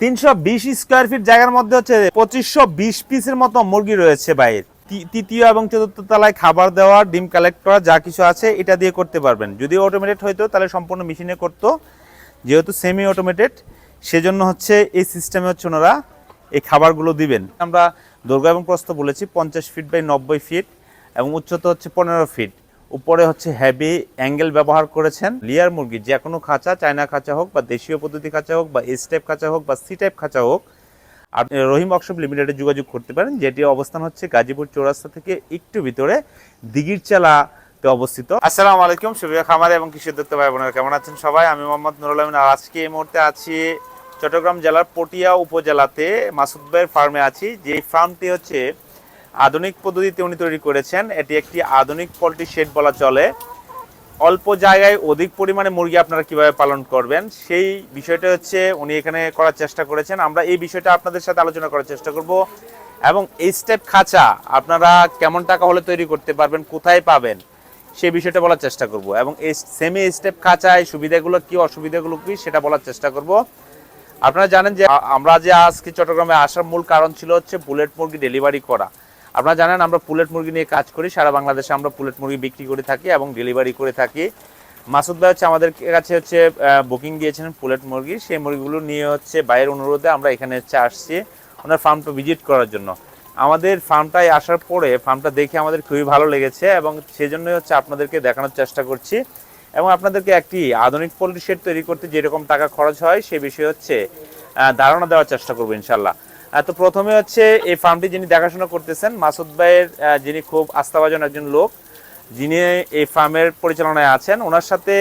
তিনশো বিশ square feet জায়গার মধ্যে হচ্ছে পঁচিশশো বিশ পিসের মতো মুরগি রয়েছে বাইরে তৃতীয় এবং চতুর্থ তলায় খাবার দেওয়া, ডিম কালেক্ট করা, যা কিছু আছে এটা দিয়ে করতে পারবেন। যদি অটোমেটেড হইতো তাহলে সম্পূর্ণ মেশিনে করতো। যেহেতু সেমি অটোমেটেড সেজন্য হচ্ছে এই সিস্টেমে হচ্ছে ওনারা এই খাবারগুলো দিবেন। আমরা দুর্গা এবং প্রস্থ বলেছি, পঞ্চাশ ফিট বাই নব্বই ফিট এবং উচ্চতা হচ্ছে পনেরো ফিট উপরে হচ্ছে হেভি অ্যাঙ্গেল ব্যবহার করেছেন। লিয়ার মুরগি, যে কোনো খাঁচা, চায়না খাঁচা হোক বা দেশীয় পদ্ধতি খাঁচা হোক বা এস টাইপ খাঁচা হোক বা সি টাইপ খাঁচা হোক আপনি রহিম ওয়ার্কশপ লিমিটেডে যোগাযোগ করতে পারেন, যেটি অবস্থান হচ্ছে গাজীপুর চৌরাস্তা থেকে একটু ভিতরে দিঘির চালাতে অবস্থিত। আসসালামু আলাইকুম সুবিয়া খামার এবং কৃষি উদ্যোক্তা ভাই বোনেরা, কেমন আছেন সবাই? আমি মোহাম্মদ নুরুল আমিন, আর আজকে এই মুহূর্তে আছি চট্টগ্রাম জেলার পটিয়া উপজেলাতে, মাসুদ ভাইয়ের ফার্মে আছি যে ফার্মটি হচ্ছে আধুনিক পদ্ধতিতে উনি তৈরি করেছেন। এটি একটি আধুনিক পোলট্রি শেড বলা চলে। অল্প জায়গায় অধিক পরিমাণে মুরগি আপনারা কীভাবে পালন করবেন, সেই বিষয়টা হচ্ছে উনি এখানে করার চেষ্টা করেছেন। আমরা এই বিষয়টা আপনাদের সাথে আলোচনা করার চেষ্টা করব। এবং এই স্টেপ খাঁচা আপনারা কেমন টাকা হলে তৈরি করতে পারবেন, কোথায় পাবেন, সেই বিষয়টা বলার চেষ্টা করব। এবং এই সেমি স্টেপ খাঁচায় সুবিধাগুলো কি, অসুবিধাগুলো কি, সেটা বলার চেষ্টা করব। আপনারা জানেন যে আমরা যে আজকে চট্টগ্রামে আসার মূল কারণ ছিল হচ্ছে বুলেট মুরগি ডেলিভারি করা। আপনারা জানেন, আমরা পুলেট মুরগি নিয়ে কাজ করি। সারা বাংলাদেশে আমরা পুলেট মুরগি বিক্রি করে থাকি এবং ডেলিভারি করে থাকি। মাসুদ ভাই হচ্ছে আমাদের কাছে হচ্ছে বুকিং দিয়েছেন পুলেট মুরগি। সেই মুরগিগুলো নিয়ে হচ্ছে বাইরের অনুরোধে আমরা এখানে হচ্ছে আসছি ওনার ফার্মটা ভিজিট করার জন্য। আমাদের ফার্মটায় আসার পরে ফার্মটা দেখে আমাদের খুবই ভালো লেগেছে এবং সেজন্যই হচ্ছে আপনাদেরকে দেখানোর চেষ্টা করছি। এবং আপনাদেরকে একটি আধুনিক পোলট্রি শেড তৈরি করতে যেরকম টাকা খরচ হয়, সে বিষয়ে হচ্ছে ধারণা দেওয়ার চেষ্টা করব ইনশাল্লাহ তো প্রথমে হচ্ছে এই ফার্মটি যিনি দেখাশোনা করতেছেন, মাসুদ ভাইয়ের যিনি খুব আস্থাভাজন একজন লোক, যিনি এই ফার্মের পরিচালনায় আছেন, ওনার সাথে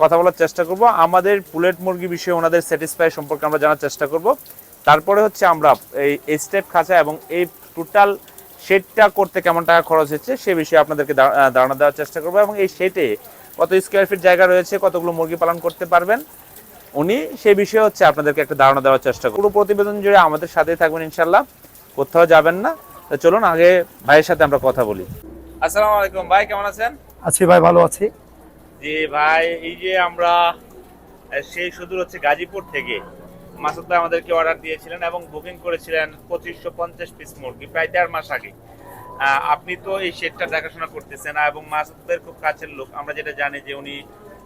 কথা বলার চেষ্টা করব। আমাদের পুলেট মুরগি বিষয়ে ওনাদের স্যাটিসফাই সম্পর্কে আমরা জানার চেষ্টা করব। তারপরে হচ্ছে আমরা এই স্টেপ খাঁচা এবং এই টোটাল শেডটা করতে কেমন টাকা খরচ হচ্ছে, সে বিষয়ে আপনাদেরকে ধারণা দেওয়ার চেষ্টা করব এবং এই শেডে কত স্কোয়ার ফিট জায়গা রয়েছে, কতগুলো মুরগি পালন করতে পারবেন উনি সেই বিষয়ে হচ্ছে আপনাদেরকে একটা ধারণা দেওয়ার চেষ্টা করব। পুরো প্রতিবেদন জুড়ে আমাদের সাথেই থাকবেন ইনশাল্লাহ কোথাও যাবেন না। তো চলুন আগে ভাইয়ের সাথে আমরা কথা বলি। আসসালামু আলাইকুম। ভাই কেমন আছেন? আছি ভাই ভালো আছি। জি ভাই এই যে আমরা সেই সুদূর হচ্ছে গাজীপুর থেকে মাসুদ ভাই আমাদেরকে অর্ডার দিয়েছিলেন এবং বুকিং করেছিলেন পঁচিশশো পঞ্চাশ পিস মুরগি প্রায় দেড় মাস আগে। আপনি তো এই শেডটা দেখাশোনা করতেছেন এবং মাসুদ ভাইয়ের খুব কাছের লোক। আমরা যেটা জানি যে উনি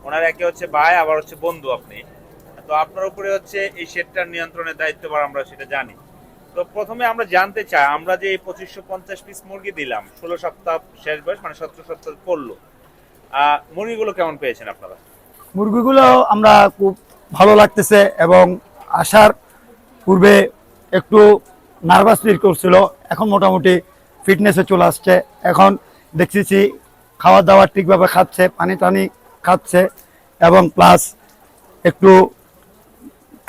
ওনার একে হচ্ছে ভাই আবার হচ্ছে বন্ধু আপনি। তো আপনার উপরে হচ্ছে এই শেডটার নিয়ন্ত্রণের দায়িত্ববার আমরা সেটা জানি। তো প্রথমে আমরা জানতে চাই আমরা যে পঁচিশশো পঞ্চাশ পিস মুরগি দিলাম ষোলো সপ্তাহ শেষ বয়স মানে সতেরো সপ্তাহ আহ, মুরগিগুলো কেমন পেয়েছেন আপনারা? মুরগিগুলো আমরা খুব ভালো লাগতেছে এবং আসার পূর্বে একটু নার্ভাস ফিল করছিল এখন মোটামুটি ফিটনেসে চলে আসছে। এখন দেখতেছি খাওয়া দাওয়া ঠিকভাবে খাচ্ছে পানি টানি খাচ্ছে এবং প্লাস একটু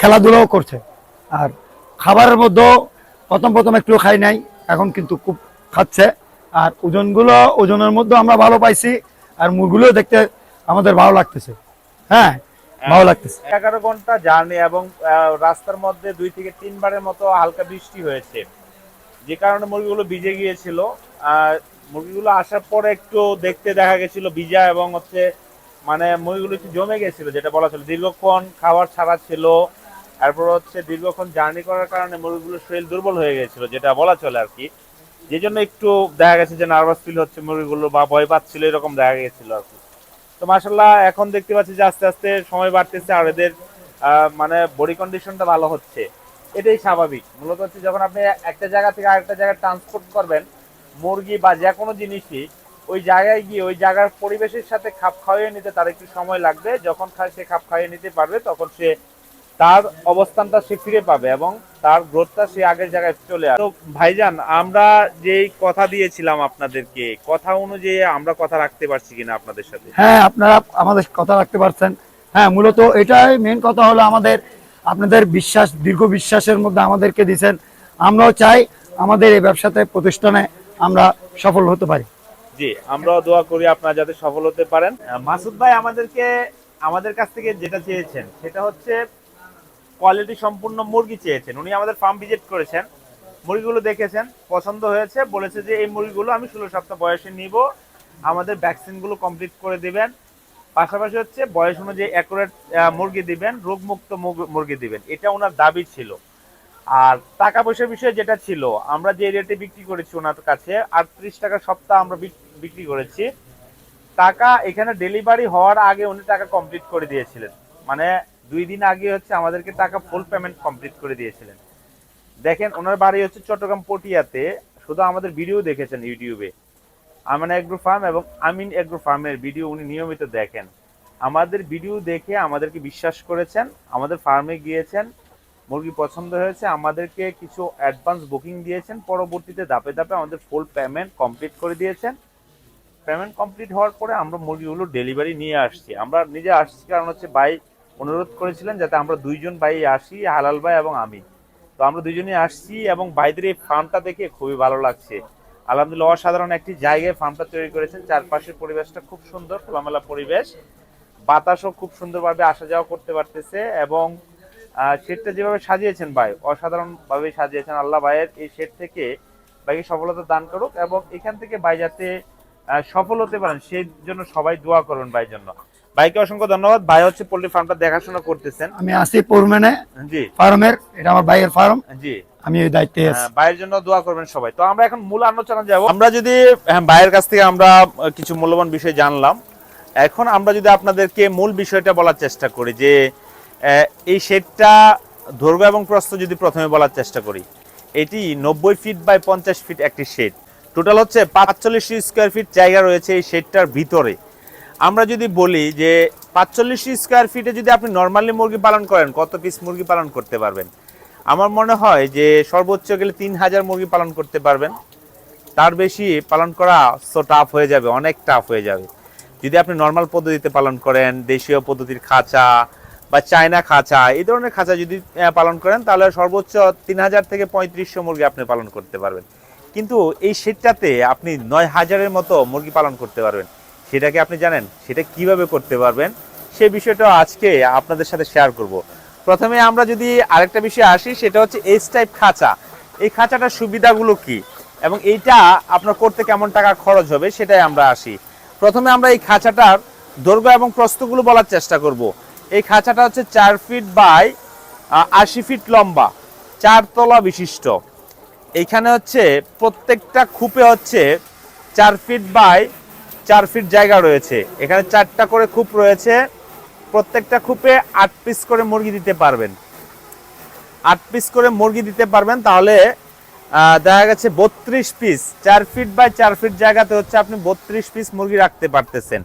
খেলাধুলাও করছে। আর খাবারের মধ্যেও প্রথম প্রথম একটু খাই নাই, এখন কিন্তু খুব খাচ্ছে। আর ওজনগুলো, ওজনের মধ্যে আমরা ভালো পাইছি, আর মুরগুলো দেখতে আমাদের ভালো লাগতেছে। হ্যাঁ ভালো লাগতেছে। এগারো ঘণ্টা জার্নি এবং রাস্তার মধ্যে দুই থেকে তিনবারের মতো হালকা বৃষ্টি হয়েছে। যে কারণে মুরগিগুলো ভিজে গিয়েছিল। আর মুরগিগুলো আসার পরে একটু দেখতে দেখা গেছিল ভিজা এবং হচ্ছে মানে মুরগিগুলো একটু জমে গেছিল, যেটা বলা ছিল দীর্ঘক্ষণ খাবার ছাড়া ছিল। তারপর হচ্ছে দীর্ঘক্ষণ জার্নি করার কারণে মুরগিগুলোর শরীর দুর্বল হয়ে গেছিল যেটা বলা চলে আর কি। যে জন্য একটু দেখা গেছে যে নার্ভাস ফিল হচ্ছে মুরগিগুলো বা ভয় পাচ্ছিল, এরকম দেখা গেছিল আর কি। তো মাসাল্লাহ এখন দেখতে পাচ্ছি যে আস্তে আস্তে সময় বাড়তেছে আর এদের মানে বডি কন্ডিশনটা ভালো হচ্ছে। এটাই স্বাভাবিক। মূলত হচ্ছে যখন আপনি একটা জায়গা থেকে আরেকটা জায়গায় ট্রান্সপোর্ট করবেন, মুরগি বা যে কোনো জিনিসই ওই জায়গায় গিয়ে ওই জায়গার পরিবেশের সাথে খাপ খাইয়ে নিতে তার একটু সময় লাগবে। যখন খায় সে খাপ খাইয়ে নিতে পারবে, তখন সে তার অবস্থানটা সে ফিরে পাবে এবং তার গ্রোথটা সে আগের জায়গায় চলে আসবে। তো ভাইজান আমরা যেই কথা দিয়েছিলাম আপনাদেরকে কথা অনুযায়ী আমরা কথা রাখতে পারছি কিনা আপনাদের সাথে? হ্যাঁ আপনারা আমাদের কথা রাখতে পারছেন। হ্যাঁ মূলত এটাই মেন কথা হলো আমাদের আপনাদের বিশ্বাস দীর্ঘ বিশ্বাসের মধ্যে আমাদেরকে দিয়েছেন। আমরাও চাই আমাদের এই ব্যবসাতে প্রতিষ্ঠানে আমরা সফল হতে পারি। জি আমরাও দোয়া করি আপনারা যাতে সফল হতে পারেন। মাসুদ ভাই আমাদেরকে আমাদের কাছ থেকে যেটা চেয়েছেন সেটা হচ্ছে কোয়ালিটি সম্পূর্ণ মুরগি চেয়েছেন। উনি আমাদের ফার্ম ভিজিট করেছেন। মুরগিগুলো দেখেছেন, পছন্দ হয়েছে, বলেছে যে এই মুরগিগুলো আমি ষোলো সপ্তাহ বয়সে নিব, আমাদের ভ্যাকসিনগুলো কমপ্লিট করে দিবেন। পাশাপাশি হচ্ছে বয়স অনুযায়ী অ্যাকুরেট মুরগি দিবেন, রোগমুক্ত মুরগি দিবেন। এটা ওনার দাবি ছিল। আর টাকা পয়সার বিষয়ে যেটা ছিল, আমরা যে রেটে বিক্রি করেছি ওনার কাছে, আটত্রিশ টাকা সপ্তাহ আমরা বিক- বিক্রি করেছি। টাকা এখানে ডেলিভারি হওয়ার আগে উনি টাকা কমপ্লিট করে দিয়েছিলেন। মানে দুই দিন আগে হচ্ছে আমাদেরকে টাকা ফুল পেমেন্ট কমপ্লিট করে দিয়েছিলেন। দেখেন, ওনার বাড়ি হচ্ছে চট্টগ্রাম পটিয়াতে, শুধু আমাদের ভিডিও দেখেছেন ইউটিউবে। আমিন এগ্রো ফার্ম এবং আমিন এগ্রো ফার্মের ভিডিও উনি নিয়মিত দেখেন। আমাদের ভিডিও দেখে আমাদেরকে বিশ্বাস করেছেন, আমাদের ফার্মে গিয়েছেন, মুরগি পছন্দ হয়েছে, আমাদেরকে কিছু অ্যাডভান্স বুকিং দিয়েছেন, পরবর্তীতে ধাপে ধাপে আমাদের ফুল পেমেন্ট কমপ্লিট করে দিয়েছেন। পেমেন্ট কমপ্লিট হওয়ার পরে আমরা মুরগিগুলো ডেলিভারি নিয়ে আসছি। আমরা নিজে আসছি কারণ হচ্ছে ভাই অনুরোধ করেছিলেন যাতে আমরা দুইজন ভাই আসি, হালাল ভাই এবং আমি। তো আমরা দুজনেই আসছি এবং ভাইদের এই ফার্মটা দেখে খুবই ভালো লাগছে। আলহামদুলিল্লাহ, অসাধারণ একটি জায়গায় ফার্মটা তৈরি করেছেন। চারপাশের পরিবেশটা খুব সুন্দর, খোলামেলা পরিবেশ। বাতাসও খুব সুন্দরভাবে আসা যাওয়া করতে পারতেছে এবং শেডটা যেভাবে সাজিয়েছেন ভাই অসাধারণ ভাবে সাজিয়েছেন। আল্লাহ ভাইয়ের এই শেড থেকে ভাইকে সফলতা দান করুক এবং এখান থেকে ভাই যাতে সফল হতে পারেন, সেই জন্য সবাই দোয়া করুন ভাইয়ের জন্য। ভাইকে অসংখ্য ধন্যবাদ। ভাই হচ্ছে পোল্ট্রি ফার্মটা দেখাশোনা করতেছেন। আমি আসি পৌরমেনে জি। ফার্মের এটা আমার ভাইয়ের ফার্ম। জি। আমি এই দায়িত্বে আছি। হ্যাঁ, ভাইয়ের জন্য দোয়া করবেন সবাই। তো আমরা এখন মূল আলোচনা যাব। আমরা যদি হ্যাঁ, ভাইয়ের কাছ থেকে আমরা কিছু মূল্যবান বিষয় জানলাম। এখন আমরা যদি আপনাদেরকে মূল বিষয়টা বলার চেষ্টা করি যে এই শেডটা দৈর্ঘ্য এবং প্রস্থ যদি প্রথমে বলার চেষ্টা করি এটি নব্বই ফিট বাই পঞ্চাশ ফিট একটি শেড। টোটাল হচ্ছে পাঁচচল্লিশ স্কোয়ার ফিট জায়গা রয়েছে এই শেডটার ভিতরে। আমরা যদি বলি যে পাঁচচল্লিশ স্কোয়ার ফিটে যদি আপনি নর্মালি মুরগি পালন করেন, কত পিস মুরগি পালন করতে পারবেন? আমার মনে হয় যে সর্বোচ্চ গেলে তিন হাজার মুরগি পালন করতে পারবেন। তার বেশি পালন করা সো টাফ হয়ে যাবে, অনেক টাফ হয়ে যাবে। যদি আপনি নর্মাল পদ্ধতিতে পালন করেন, দেশীয় পদ্ধতির খাঁচা বা চায়না খাঁচা, এই ধরনের খাঁচা যদি পালন করেন, তাহলে সর্বোচ্চ তিন হাজার থেকে পঁয়ত্রিশশো মুরগি আপনি পালন করতে পারবেন। কিন্তু এই শেডটাতে আপনি নয় হাজারের মতো মুরগি পালন করতে পারবেন। সেটাকে আপনি জানেন, সেটা কীভাবে করতে পারবেন, সে বিষয়টা আজকে আপনাদের সাথে শেয়ার করব। প্রথমে আমরা যদি আরেকটা বিষয়ে আসি, সেটা হচ্ছে এইচ টাইপ খাঁচা। এই খাঁচাটার সুবিধাগুলো কি? এবং এইটা আপনার করতে কেমন টাকা খরচ হবে, সেটাই আমরা আসি। প্রথমে আমরা এই খাঁচাটার দৈর্ঘ্য এবং প্রস্থগুলো বলার চেষ্টা করব। এই খাঁচাটা হচ্ছে চার ফিট বাই আশি ফিট লম্বা, চার তলা বিশিষ্ট। এইখানে হচ্ছে প্রত্যেকটা খুপে হচ্ছে চার ফিট বাই চার ফিট জায়গা রয়েছে। এখানে চারটা করে খুপ রয়েছে। প্রত্যেকটা খুপে আট পিস করে মুরগি দিতে পারবেন। আট পিস করে মুরগি দিতে পারবেন। তাহলে দেখা গেছে বত্রিশ পিস। চার ফিট বাই চার ফিট জায়গাতে হচ্ছে আপনি বত্রিশ পিস মুরগি রাখতে পারতেছেন।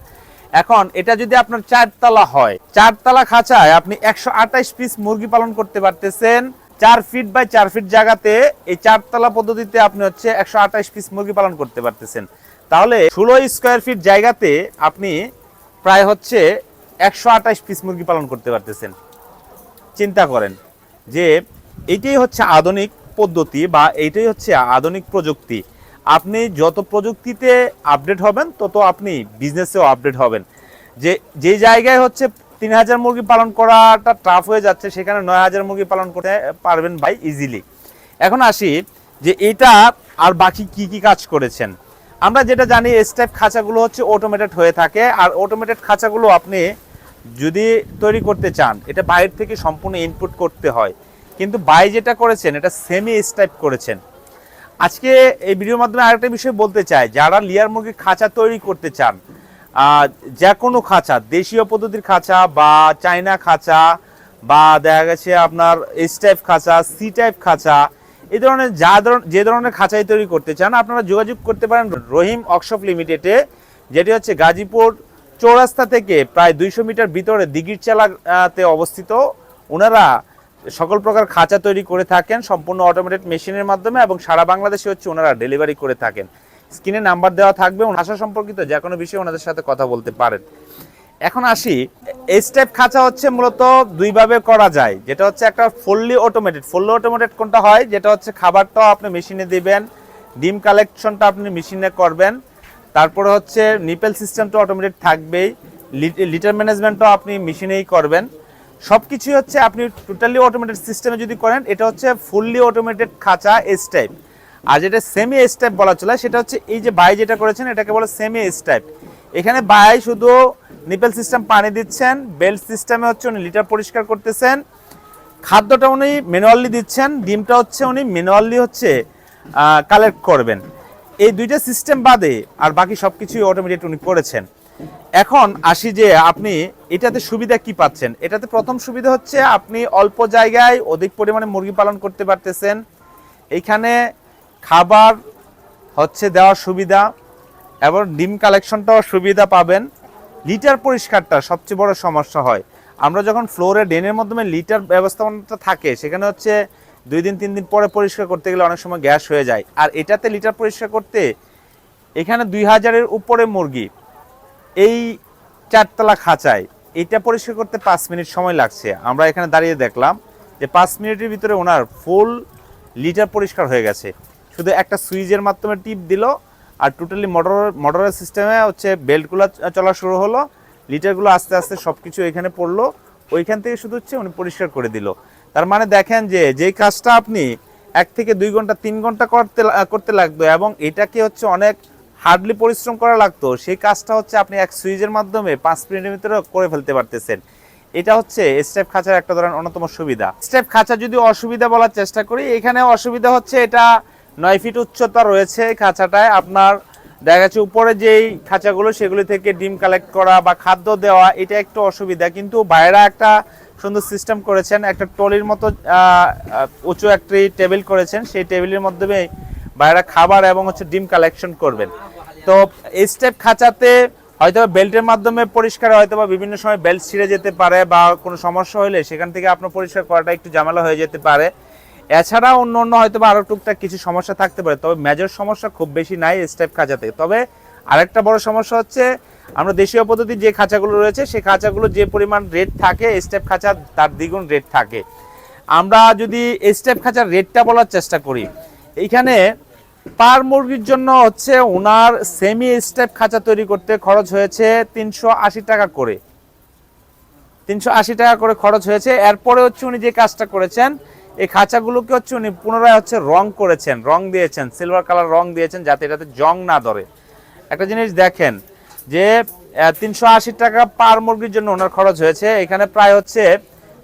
এখন, এটা যদি আপনার চারতলা হয়, চারতলা খাঁচায় আপনি একশো আঠাইশ পিস মুরগি পালন করতে পারতেছেন। চার ফিট বাই চার ফিট জায়গাতে এই চারতলা পদ্ধতিতে আপনি হচ্ছে একশো আঠাইশ পিস মুরগি পালন করতে পারতেছেন। তাহলে ষোলো স্কোয়ার ফিট জায়গাতে আপনি প্রায় হচ্ছে একশো আঠাইশ পিস মুরগি পালন করতে পারতেছেন। চিন্তা করেন যে এইটাই হচ্ছে আধুনিক পদ্ধতি বা এইটাই হচ্ছে আধুনিক প্রযুক্তি। আপনি যত প্রযুক্তিতে আপডেট হবেন, তত আপনি বিজনেসেও আপডেট হবেন। যে যে জায়গায় হচ্ছে তিন হাজার মুরগি পালন করাটা টাফ হয়ে যাচ্ছে, সেখানে নয় হাজার মুরগি পালন করতে পারবেন ভাই ইজিলি এখন আসি যে এটা আর বাকি কি কি কাজ করেছেন? আমরা যেটা জানি এস টাইপ খাঁচাগুলো হচ্ছে অটোমেটেড হয়ে থাকে। আর অটোমেটেড খাঁচাগুলো আপনি যদি তৈরি করতে চান, এটা বাইরে থেকে সম্পূর্ণ ইনপুট করতে হয়। কিন্তু বাই যেটা করেছেন, এটা সেমি টাইপ করেছেন। আজকে এই ভিডিওর মাধ্যমে আরেকটা বিষয় বলতে চাই, যারা লিয়ার মুরগির খাঁচা তৈরি করতে চান যে কোনো খাঁচা, দেশীয় পদ্ধতির খাঁচা বা চায়না খাঁচা বা দেখা গেছে আপনার এস টাইপ খাঁচা সি টাইপ খাঁচা এই ধরনের যা যে ধরনের খাঁচাই তৈরি করতে চান, আপনারা যোগাযোগ করতে পারেন রহিম অক্সফ লিমিটেডে যেটি হচ্ছে গাজীপুর চৌরাস্তা থেকে প্রায় দুইশো মিটার ভিতরে দিঘির চালাতে অবস্থিত। ওনারা সকল প্রকার খাঁচা তৈরি করে থাকেন, সম্পূর্ণ অটোমেটেড মেশিনের মাধ্যমে এবং সারা বাংলাদেশে হচ্ছে ওনারা ডেলিভারি করে থাকেন। স্ক্রিনে নাম্বার দেওয়া থাকবে ভাষা সম্পর্কিত যে কোনো বিষয়ে ওনাদের সাথে কথা বলতে পারেন। এখন আসি এই স্টেপ খাঁচা হচ্ছে মূলত দুইভাবে করা যায়। যেটা হচ্ছে একটা ফুললি অটোমেটেড ফুললি অটোমেটেড কোনটা হয়? যেটা হচ্ছে খাবারটাও আপনি মেশিনে দিবেন, ডিম কালেকশনটা আপনি মেশিনে করবেন। তারপরে হচ্ছে নিপেল সিস্টেমটা অটোমেটেড থাকবেই। লিটার ম্যানেজমেন্টও আপনি মেশিনেই করবেন। সব কিছুই হচ্ছে আপনি টোটালি অটোমেটেড সিস্টেমে যদি করেন, এটা হচ্ছে ফুললি অটোমেটেড খাঁচা এস টাইপ আর যেটা সেমি এস টাইপ বলা চলে, সেটা হচ্ছে এই যে বাই যেটা করেছেন, এটাকে বলে সেমি এস টাইপ এখানে বাই শুধু নিপেল সিস্টেম পানি দিচ্ছেন, বেল্ট সিস্টেমে হচ্ছে উনি লিটার পরিষ্কার করতেছেন। খাদ্যটা উনি ম্যানুয়ালি দিচ্ছেন, ডিমটা হচ্ছে উনি ম্যানুয়ালি হচ্ছে কালেক্ট করবেন। এই দুইটা সিস্টেম বাদে আর বাকি সব কিছুই অটোমেটিক উনি করেছেন। এখন আসি যে আপনি এটাতে সুবিধা কি পাচ্ছেন? এটাতে প্রথম সুবিধা হচ্ছে আপনি অল্প জায়গায় অধিক পরিমাণে মুরগি পালন করতে পারতেছেন। এইখানে খাবার হচ্ছে দেওয়ার সুবিধা, এবং ডিম কালেকশনটাও সুবিধা পাবেন। লিটার পরিষ্কারটা সবচেয়ে বড় সমস্যা হয়। আমরা যখন ফ্লোরে ড্রেনের মাধ্যমে লিটার ব্যবস্থাপনাটা থাকে, সেখানে হচ্ছে দুই দিন, তিন দিন পরে পরিষ্কার করতে গেলে অনেক সময় গ্যাস হয়ে যায়। আর এটাতে লিটার পরিষ্কার করতে এখানে দুই হাজারের উপরে মুরগি, এই চারতলা খাঁচায়। এটা পরিষ্কার করতে পাঁচ মিনিট সময় লাগছে। আমরা এখানে দাঁড়িয়ে দেখলাম যে পাঁচ মিনিটের ভিতরে ওনার ফুল লিটার পরিষ্কার হয়ে গেছে। শুধু একটা সুইচের মাধ্যমে টিপ দিল আর টোটালি মোটর মোটরের সিস্টেমে হচ্ছে বেল্টগুলো চলা শুরু হলো লিটারগুলো আস্তে আস্তে সব কিছু এখানে পড়ল, ওইখান থেকে শুধু হচ্ছে উনি পরিষ্কার করে দিল। তার মানে দেখেন যে, যেই কাজটা আপনি এক থেকে দুই ঘণ্টা, তিন ঘণ্টা করতে করতে লাগতো এবং এটাকে হচ্ছে অনেক হার্ডলি পরিশ্রম করা লাগতো, সেই কাজটা হচ্ছে আপনি এক সুইচের মাধ্যমে পাঁচ মিনিটের ভিতরে করে ফেলতে পারতেছেন। এটা হচ্ছে স্টেপ খাঁচার একটা ধরনের অন্যতম সুবিধা। স্টেপ খাঁচা যদি অসুবিধা বলার চেষ্টা করি এখানে অসুবিধা হচ্ছে এটা নয় ফিট উচ্চতা রয়েছে খাঁচাটায়। আপনার দেখা যাচ্ছে উপরে যেই খাঁচাগুলো, সেগুলি থেকে ডিম কালেক্ট করা বা খাদ্য দেওয়া, এটা একটু অসুবিধা। কিন্তু বাইরে একটা সুন্দর সিস্টেম করেছেন, একটা টলির মতো উঁচু একটি টেবিল করেছেন। সেই টেবিলের মাধ্যমে বাইরে খাবার এবং হচ্ছে ডিম কালেকশন করবেন। তো এই স্টেপ খাঁচাতে হয়তো বেল্টের মাধ্যমে পরিষ্কার, হয়তো বা বিভিন্ন সময় বেল্ট ছিঁড়ে যেতে পারে বা কোনো সমস্যা হলে সেখান থেকে আপনার পরিষ্কার করাটা একটু ঝামেলা হয়ে যেতে পারে। এছাড়া অন্য অন্য হয়তো বা আরও টুকটাক কিছু সমস্যা থাকতে পারে, তবে মেজর সমস্যা খুব বেশি নাই স্টেপ খাঁচাতে। তবে আরেকটা বড় সমস্যা হচ্ছে, আমরা দেশীয় পদ্ধতি যে খাঁচাগুলো রয়েছে, সেই খাঁচাগুলো যে পরিমাণ রেট থাকে স্টেপ খাঁচা তার দ্বিগুণ রেট থাকে। আমরা যদি স্টেপ খাঁচার রেটটা বলার চেষ্টা করি, এইখানে পার মুরগির জন্য হচ্ছে ওনার সেমি স্টেপ খাঁচা তৈরি করতে খরচ হয়েছে তিনশো আশি টাকা করে। তিনশো আশি টাকা করে খরচ হয়েছে, এরপরে হচ্ছে উনি যে কাজটা করেছেন এই খাঁচাগুলোকে হচ্ছে উনি পুনরায় হচ্ছে রং করেছেন, রং দিয়েছেন সিলভার কালার রং দিয়েছেন যাতে এটাতে জং না ধরে। একটা জিনিস দেখেন যে তিনশো আশি টাকা পার মুরগির জন্য ওনার খরচ হয়েছে। এখানে প্রায় হচ্ছে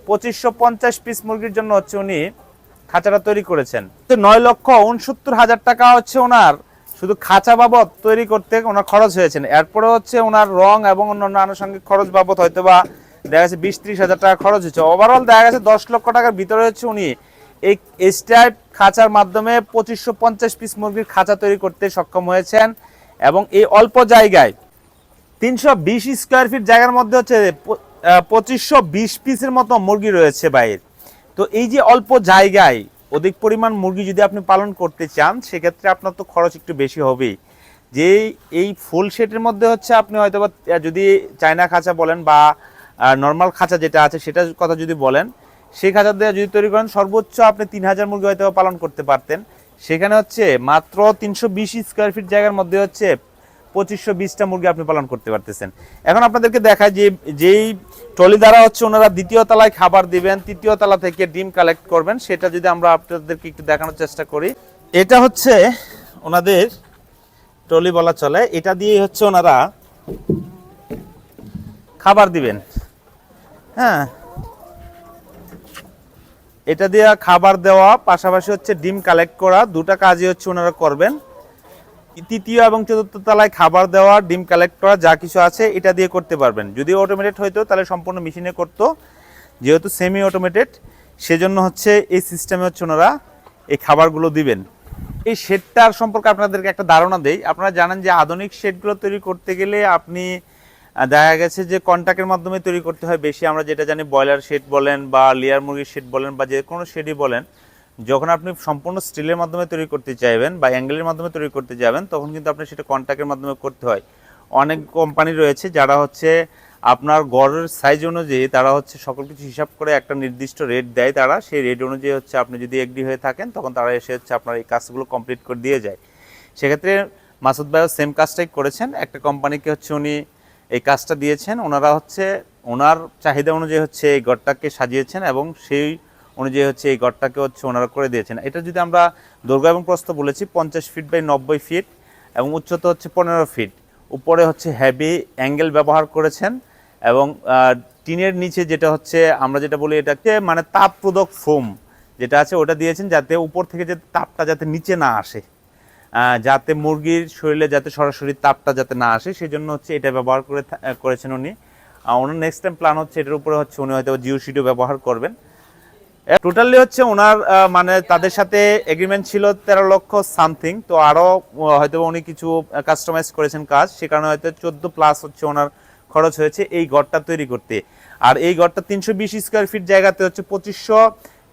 পঁচিশশো পঞ্চাশ পিস মুরগির জন্য হচ্ছে উনি খাঁচাটা তৈরি করেছেন। তো নয় লক্ষ উনসত্তর হাজার টাকা হচ্ছে ওনার শুধু খাঁচা বাবদ তৈরি করতে ওনার খরচ হয়েছেন এরপরে হচ্ছে ওনার রং এবং অন্যান্য আনুষঙ্গিক খরচ বাবদ হয়তো বা দেখা গেছে বিশ ত্রিশ হাজার টাকা খরচ হচ্ছে। ওভারঅল দেখা গেছে দশ লক্ষ টাকার ভিতরে হচ্ছে উনি এই স্টাইপ খাঁচার মাধ্যমে পঁচিশশো পঞ্চাশ পিস মুরগির খাঁচা তৈরি করতে সক্ষম হয়েছেন এবং এই অল্প জায়গায় তিনশো বিশ স্কোয়ার ফিট জায়গার মধ্যে হচ্ছে পঁচিশশো বিশ পিসের মতো মুরগি রয়েছে বাইরে। তো এই যে অল্প জায়গায় অধিক পরিমাণ মুরগি যদি আপনি পালন করতে চান, সেক্ষেত্রে আপনার তো খরচ একটু বেশি হবেই। যে এই ফুল সেটের মধ্যে হচ্ছে আপনি হয়তো বা যদি চায়না খাঁচা বলেন বা নর্মাল খাঁচা যেটা আছে, সেটার কথা যদি বলেন, সেই খাঁচা দিয়ে যদি তৈরি করেন, সর্বোচ্চ আপনি তিন হাজার মুরগি হয়তো পালন করতে পারতেন। সেখানে হচ্ছে মাত্র তিনশো বিশ স্কোয়ার ফিট জায়গার মধ্যে হচ্ছে পঁচিশশো বিশটা মুরগি আপনি পালন করতে পারতেছেন। এখন আপনাদেরকে দেখায় যে, যেই ট্রলি দ্বারা হচ্ছে ওনারা দ্বিতীয় তলায় খাবার দিবেন, তৃতীয় তলা থেকে ডিম কালেক্ট করবেন, সেটা যদি আমরা আপনাদেরকে একটু দেখানোর চেষ্টা করি। এটা হচ্ছে ওনাদের ট্রলি বলা চলে। এটা দিয়ে হচ্ছে ওনারা খাবার দিবেন। হ্যাঁ। এটা দিয়ে খাবার দেওয়া, পাশাপাশি হচ্ছে ডিম কালেক্ট করা, দুটা কাজই হচ্ছে ওনারা করবেন। তৃতীয় এবং চতুর্থ তলায় খাবার দেওয়া, ডিম কালেক্ট করা, যা কিছু আছে এটা দিয়ে করতে পারবেন। যদি অটোমেটেড হইতো, তাহলে সম্পূর্ণ মেশিনে করতো। যেহেতু সেমি অটোমেটেড সেজন্য হচ্ছে এই সিস্টেমে হচ্ছে ওনারা এই খাবারগুলো দিবেন। এই শেডটার সম্পর্কে আপনাদেরকে একটা ধারণা দেই। আপনারা জানেন যে আধুনিক শেডগুলো তৈরি করতে গেলে আপনি দেখা গেছে যে কন্ট্রাক্টের মাধ্যমে তৈরি করতে হয় বেশি। আমরা যেটা জানি ব্রয়লার শেড বলেন বা লেয়ার মুরগির শেড বলেন বা যে কোনো শেডই বলেন, যখন আপনি সম্পূর্ণ স্টিলের মাধ্যমে তৈরি করতে চাইবেন বা অ্যাঙ্গেলের মাধ্যমে তৈরি করতে যাবেন, তখন কিন্তু আপনি সেটা কন্ট্রাক্টের মাধ্যমে করতে হয়। অনেক কোম্পানি রয়েছে যারা হচ্ছে আপনার গড়ের সাইজ অনুযায়ী তারা হচ্ছে সকল কিছু হিসাব করে একটা নির্দিষ্ট রেট দেয় তারা। সেই রেট অনুযায়ী হচ্ছে আপনি যদি এগ্রি হয়ে থাকেন, তখন তারা এসে হচ্ছে আপনার এই কাজগুলো কমপ্লিট করে দিয়ে যায়। সেক্ষেত্রে মাসুদ ভাইও সেম কাজটাই করেছেন। একটা কোম্পানিকে হচ্ছে উনি এই কাজটা দিয়েছেন। ওনারা হচ্ছে, ওনার চাহিদা অনুযায়ী হচ্ছে এই গড়টাকে সাজিয়েছেন এবং সেই অনুযায়ী হচ্ছে এই গড়টাকে হচ্ছে ওনারা করে দিয়েছেন। এটা যদি আমরা দৈর্ঘ্য এবং প্রস্থ বলেছি, পঞ্চাশ ফিট বাই নব্বই ফিট এবং উচ্চতা হচ্ছে পনেরো ফিট উপরে হচ্ছে হ্যাভি অ্যাঙ্গেল ব্যবহার করেছেন এবং টিনের নিচে যেটা হচ্ছে, আমরা যেটা বলি এটাকে মানে তাপপ্রদক ফোম যেটা আছে, ওটা দিয়েছেন যাতে উপর থেকে যে তাপটা যাতে নিচে না আসে। যাতে মুরগির শরীরে যাতে সরাসরি তাপটা যাতে না আসে সেই জন্য হচ্ছে এটা ব্যবহার করে করেছেন উনি। ওনার নেক্সট টাইম প্ল্যান হচ্ছে এটার উপরে হচ্ছে উনি হয়তো জিও শিডিও ব্যবহার করবেন। টোটালি হচ্ছে ওনার মানে তাদের সাথে এগ্রিমেন্ট ছিল তেরো লক্ষ সামথিং তো আরও হয়তো উনি কিছু কাস্টমাইজ করেছেন কাজ, সে কারণে হয়তো চোদ্দ প্লাস হচ্ছে ওনার খরচ হয়েছে এই ঘরটা তৈরি করতে। আর এই ঘরটা তিনশো বিশ স্কোয়ার ফিট জায়গাতে হচ্ছে পঁচিশশো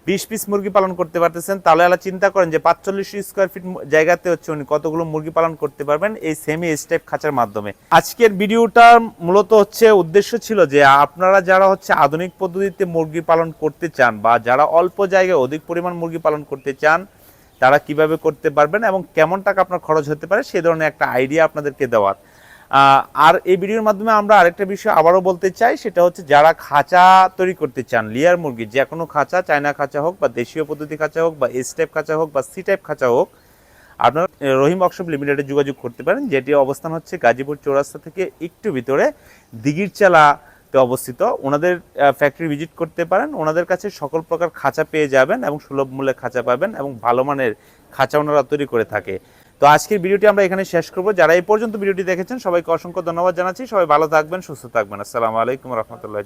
বিশ পিস মুরগি পালন করতে পারতেছেন, তাহলে আলা চিন্তা করেন যে পাঁচচল্লিশ স্কোয়ার ফিট জায়গাতে হচ্ছে উনি কতগুলো মুরগি পালন করতে পারবেন এই সেমি স্টেপ খাঁচার মাধ্যমে। আজকের ভিডিওটার মূলত হচ্ছে উদ্দেশ্য ছিল যে আপনারা যারা হচ্ছে আধুনিক পদ্ধতিতে মুরগি পালন করতে চান বা যারা অল্প জায়গায় অধিক পরিমাণ মুরগি পালন করতে চান, তারা কীভাবে করতে পারবেন এবং কেমন টাকা আপনার খরচ হতে পারে সে ধরনের একটা আইডিয়া আপনাদেরকে দেওয়ার। আর এই ভিডিওর মাধ্যমে আমরা আরেকটা বিষয় আবারও বলতে চাই, সেটা হচ্ছে যারা খাঁচা তৈরি করতে চান, লিয়ার মুরগি, যে কোনো খাঁচা, চায়না খাঁচা হোক বা দেশীয় পদ্ধতি খাঁচা হোক বা এস টাইপ খাঁচা হোক বা সি টাইপ খাঁচা হোক, আপনারা রহিম ওয়ার্কশপ লিমিটেডে যোগাযোগ করতে পারেন, যেটি অবস্থান হচ্ছে গাজীপুর চৌরাস্তা থেকে একটু ভিতরে দিঘিরচালাতে অবস্থিত। ওনাদের ফ্যাক্টরি ভিজিট করতে পারেন। ওনাদের কাছে সকল প্রকার খাঁচা পেয়ে যাবেন এবং সুলভ মূল্যে খাঁচা পাবেন এবং ভালো মানের খাঁচা ওনারা তৈরি করে থাকে। তো আজকের ভিডিওটি আমরা এখানে শেষ করব। যারা এই পর্যন্ত ভিডিওটি দেখেছেন, সবাইকে অসংখ্য ধন্যবাদ জানাচ্ছি। সবাই ভালো থাকবেন, সুস্থ থাকবেন। আসসালামু আলাইকুম রহমতুল্লাহ